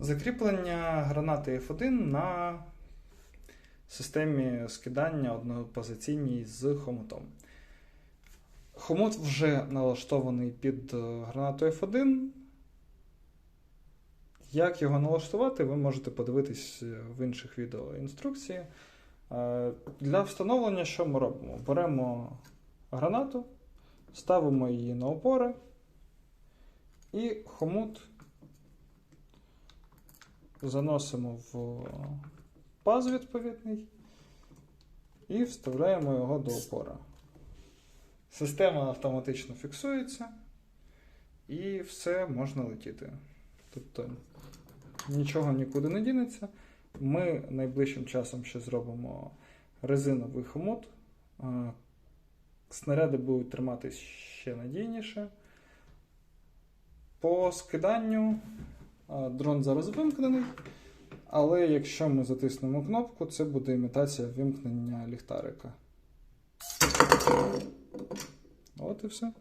Закріплення гранати F1 на системі скидання однопозиційній з хомутом. Хомут вже налаштований під е, гранату F1. Як його налаштувати, ви можете подивитись е, в інших відео інструкції. Е, Для встановлення, що ми робимо? Беремо гранату, ставимо її на опори і хомут заносимо в паз відповідний і вставляємо його до опора. Система автоматично фіксується і все можна летіти. Тобто нічого нікуди не дінеться. Ми найближчим часом ще зробимо резиновий хомут. Снаряди будуть триматись ще надійніше. По скиданню дрон зараз вимкнений. Але якщо ми затиснемо кнопку, це буде імітація вимкнення ліхтарика. От і все.